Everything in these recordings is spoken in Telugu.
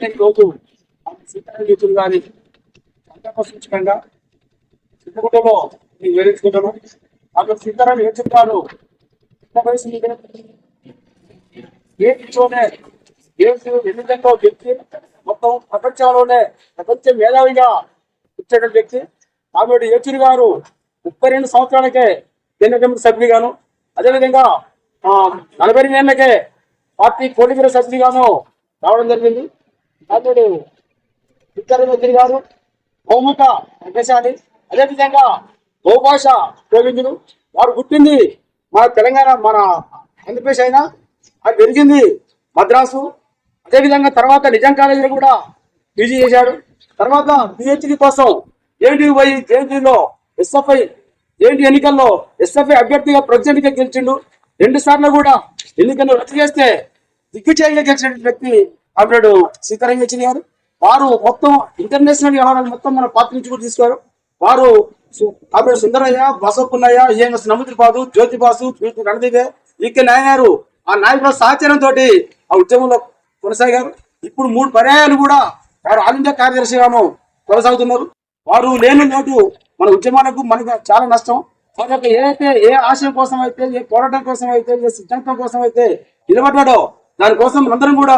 వెంటనే రోజు సీతారాం యూతులు గారి సంకల్ప సూచకంగా చిత్తగుట్టలో నేను వివరించుకుంటాను అక్కడ సీతారాం ఏం గారు చిన్న వయసు మీద? ఏ దిశలోనే ఎన్నికల్లో వ్యక్తి? మొత్తం ప్రపంచంలోనే ప్రపంచ మేధావిగా వచ్చేటువంటి వ్యక్తి. కాబట్టి యేచూరి గారు ముప్పై రెండు సంవత్సరాలకే కేంద్ర కమిటీ సభ్యుడిగాను అదేవిధంగా నలభై రెండు ఏళ్ళకే పార్టీ పోటీ సభ్యుడిగాను రావడం జరిగింది. అతడు విద్యార్థి గారు గోముఖ ప్రదేశాన్ని అదేవిధంగా బహుభాష గోవిందుడు వారు పుట్టింది మన తెలంగాణ మన ఆంధ్రప్రదేశ్ అయినా అది పెరిగింది మద్రాసు. అదేవిధంగా తర్వాత నిజాం కాలేజీలో కూడా పీజీ చేశాడు. తర్వాత పిహెచ్డి కోసం ఏంటి పోయి జేఎన్టీలో ఎస్ఎఫ్ఐ ఏంటి ఎన్నికల్లో ఎస్ఎఫ్ఐ అభ్యర్థిగా ప్రెసిడెంట్ గెలిచిండు. రెండు సార్లు కూడా ఎన్నికల్లో రద్దు చేస్తే దిగ్గుచేయగా గెలిచిన వ్యక్తి అప్పుడు సీతారాం యెచూరి గారు వారు మొత్తం ఇంటర్నేషనల్ వ్యవహారాలు మొత్తం మన పాత్ర నుంచి కూడా తీసుకోరు. వారు సు- అప్పుడు సుందరయ్య బసవపున్నయ్య ఏం నముద్రిపాదు జ్యోతిబాసు పీటి రణదీవే. ఈకే నాయనారు ఆ నాయకుల సహచరంతో ఆ ఉద్యమంలో కొనసాగారు. ఇప్పుడు మూడు పర్యాయాలు కూడా వారు ఆల్ ఇండియా కార్యదర్శిగాను కొనసాగుతున్నారు. వారు లేని నోటు మన ఉద్యమాలకు మనకు చాలా నష్టం. వారి యొక్క ఏదైతే ఏ ఆశయం కోసం అయితే ఏ పోరాటం కోసం అయితే ఏ సిద్ధాంతం కోసం అయితే నిలబడ్డాడో దానికోసం అందరం కూడా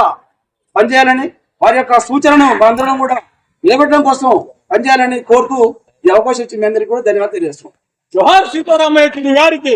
పనిచేయాలని వారి యొక్క సూచనను మనందరం కూడా నిలబెట్టడం కోసం పనిచేయాలని కోరుతూ ఈ అవకాశం ఇచ్చిన మీ అందరికీ కూడా ధన్యవాదాలు తెలియజేస్తున్నాం. జోహార్ సీతారామయ్య గారికి